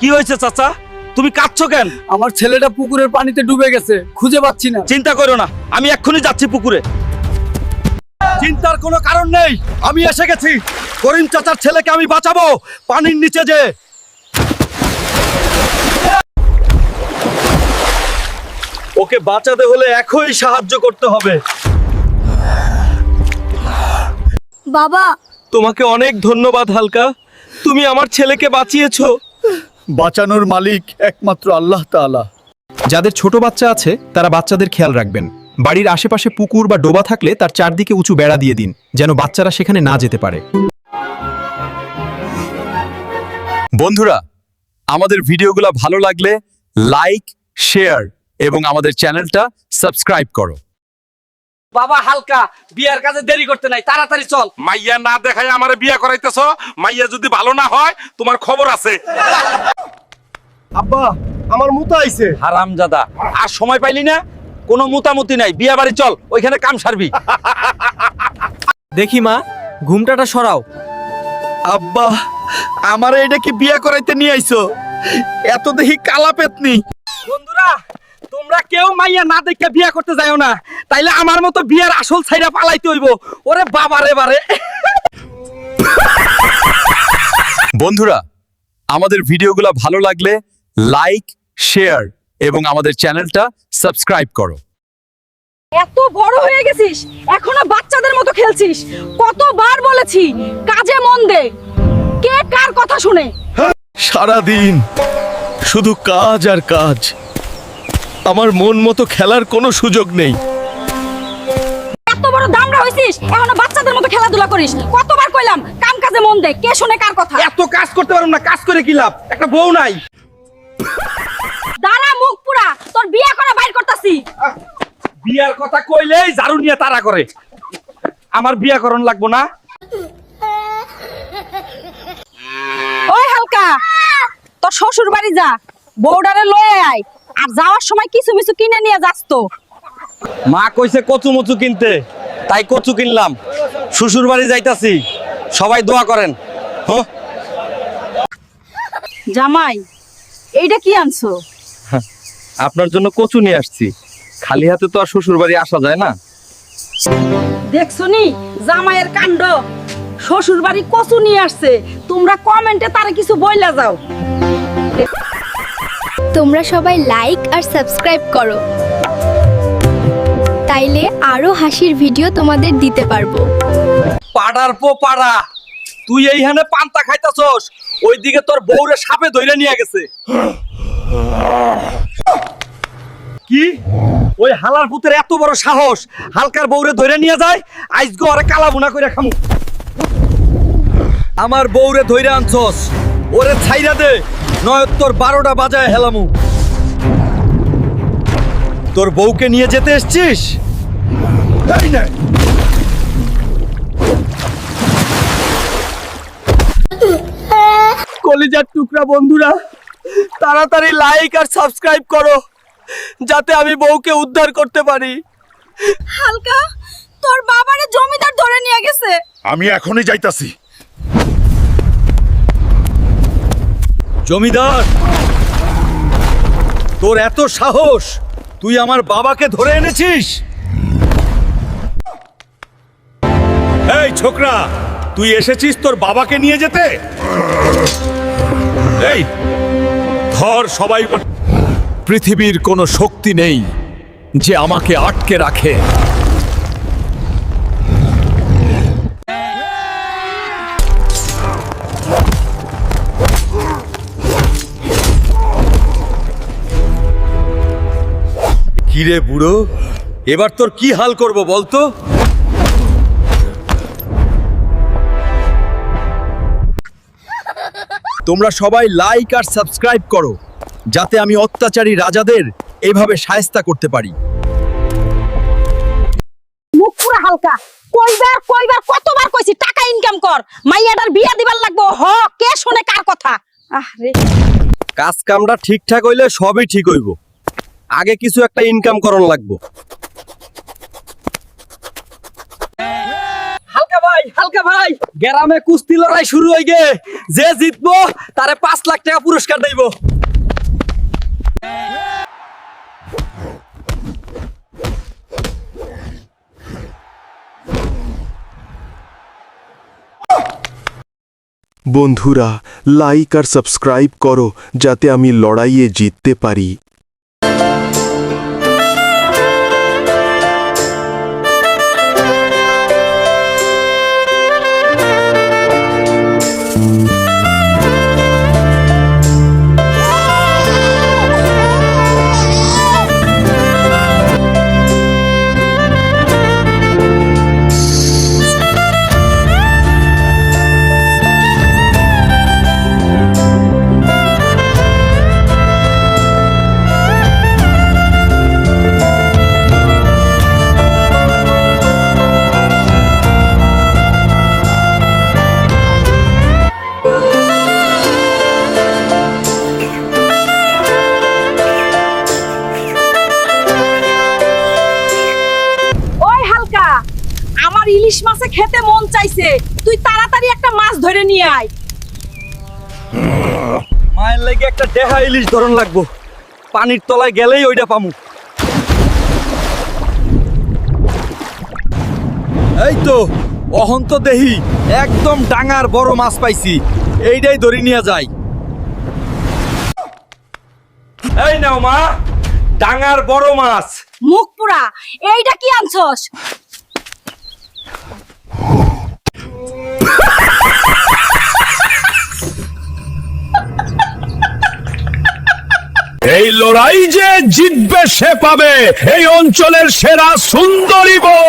কি হয়েছে চাচা? তুমি কাঁদছো কেন? আমার ছেলেটা পুকুরের পানিতে ডুবে গেছে খুঁজে পাচ্ছি না। চিন্তা করো না আমি এক্ষুনি যাচ্ছি পুকুরে। চিন্তার কোনো কারণ নেই আমি এসে গেছি। করিম চাচার ছেলেকে আমি বাঁচাবো পানির নিচে যে। ওকে বাঁচাতে হলে এখনই সাহায্য করতে হবে। বাবা! তোমাকে অনেক ধন্যবাদ হালকা। তুমি আমার ছেলেকে বাঁচিয়েছো। বাঁচানোর মালিক একমাত্র আল্লাহ তাআলা। যাদের ছোট বাচ্চা আছে তারা বাচ্চাদের খেয়াল রাখবেন। বাড়ির আশেপাশে পুকুর বা ডোবা থাকলে তার চারদিকে উঁচু বেড়া দিয়ে দিন যেন বাচ্চারা সেখানে না যেতে পারে। বন্ধুরা আমাদের ভিডিওগুলো ভালো লাগলে লাইক শেয়ার এবং আমাদের চ্যানেলটা সাবস্ক্রাইব করো। বাবা হালকা বিয়ার কাজে দেরি করতে নাই তাড়াতাড়ি চল। মাইয়া না দেখায় আমারে বিয়া করাইতেছ? মাইয়া যদি ভালো না হয় তোমার খবর আছে। আব্বা আমার মুতা আইছে। হারামজাদা আর সময় পাইলি না? কোনো মুতামুতি নাই। বিয়া বাড়ি চল ওইখানে কাম সারবি। দেখি মা ঘুমটাটা সরাও। আব্বা আমারে এটা কি বিয়া করাইতে নিয়ে আইছো? এত দেখি কালা পেতনি। বন্ধুরা তোমরা কেউ মাইয়া না দেখে বিয়া করতে যাও না। তাইলে আমার মতো বিয়ার আসল ছাইরা পালাইতে হইব। ওরে বাবা রে বারে বন্ধুরা আমাদের ভিডিওগুলো ভালো লাগলে লাইক শেয়ার এবং আমাদের চ্যানেলটা সাবস্ক্রাইব করো। এত বড় হয়ে গেছিস এখনও বাচ্চাদের মতো খেলছিস। কতবার বলেছি কাজে মন দে। কে কার কথা শুনে? সারা দিন শুধু কাজ আর কাজ। আমার মন মতো খেলার কোনো সুযোগ নেই। এত বড় দামড়া হইছিস এখনও বাচ্চাদের মতো খেলাধুলা করিস। কতবার কইলাম কাম কাজে মন দে কে শুনে কার কথা? এত কাজ করতে পারব না কাজ করে কি লাভ? একটা বউ নাই। দাঁড়া মুখ পুরা তোর বিয়া করা বাইর করতাছি। বিয়ার কথা কইলেই ঝাড়ু নিয়ে তারা করে। আমার বিয়া করণ লাগবো না? ওই হালকা তোর শ্বশুর বাড়ি যা বউডারে লয়ে আয়। আর যাওয়ার সময় কিছু মিছু কিনে নিয়ে যাস তো। মা কইছে কচু মচু কিনতে তাই কচু কিনলাম। শ্বশুর বাড়ি যাইতাছি সবাই দোয়া করেন। হ্যাঁ জামাই এইটা কি আনছো? আপনার জন্য কচু নিয়ে আসছি। খালি হাতে তো আর শ্বশুর বাড়ি আসা যায় না। দেখছনি জামাইয়ের কাণ্ড? শ্বশুর বাড়ি কচু নিয়ে আসছে। তোমরা কমেন্টে তারে কিছু বইলা যাও। তোমরা সবাই লাইক আর সাবস্ক্রাইব করো। তাইলে আরও হাসির ভিডিও তোমাদের দিতে পারব। পাড়ার পো পাড়া, তুই এইখানে পান্তা খাইতাছস, ওইদিকে তোর বউরে সাপে ধইরা নিয়ে গেছে। কি? ওই হালার পুতের এত বড় সাহস, হালকার বউরে ধরে নিয়ে যায় আইজ গো আরে কালা বুনা কইরা খামু। আমার বউরে ধইরা আনছস, ওরে ছাইরা দে। নয় তোর বারোটা বাজায় হেলামু। তোর বউকে নিয়ে যেতে এসছিস? এই নে। কলিজার টুকরা বন্ধুরা তাড়াতাড়ি লাইক আর সাবস্ক্রাইব করো যাতে আমি বউকে উদ্ধার করতে পারি। হালকা তোর বাবারে জমিদার ধরে নিয়ে গেছে। আমি এখনই যাইতাছি। জমিদার! তোর এত সাহস! তুই আমার বাবাকে ধরে এনেছিস? এই ছোকরা, তুই এসেছিস তোর বাবাকে নিয়ে যেতে? এই, ধর সবাই পৃথিবীর কোনো শক্তি নেই যে আমাকে আটকে রাখে। কিরে বুড়ো? এবার তোর কি হাল করব বলতো? তোমরা সবাই লাইক আর সাবস্ক্রাইব করো যাতে আমি অত্যাচারী রাজাদের এভাবে সায়স্তা করতে পারি। মুখ পুরা হালকা। কইবার কইবার কতবার কইছি টাকা ইনকাম কর। মাইয়াটার বিয়া দিবার লাগবো। হ কে শুনে কার কথা? আহ রে। কাজ কামটা ঠিকঠাক হইলে সবই ঠিক হইব। আগে কিছু একটা ইনকাম করন লাগবো। হালকা ভাই হালকা ভাই। গ্রামে কুস্তি লড়াই শুরু হয়ে গে যে জিতবো তারে পাঁচ লাখ টাকা পুরস্কার দেব বন্ধুরা লাইক আর সাবস্ক্রাইব করো যাতে আমি লড়াইয়ে জিততে পারি। ইলিশ মাছে খেতে মন চাইছে তুই তাড়াতাড়ি একটা মাছ ধরে নিয়ে আয়। মায়ের লেগে একটা দেহা ইলিশ ধরন লাগবো। পানির তলায় গেলেই ওইটা পামু। এই তো অহন তো দেহি একদম ডাঙার বড় মাছ পাইছি। এইটাই ধরে নিয়ে যাই। এই নাও মা ডাঙার বড় মাছ। মুখ পুরা এইটা কি আনছস? এই লড়াই যে জিতবে সে পাবে। এই অঞ্চলের সেরা সুন্দরী বউ।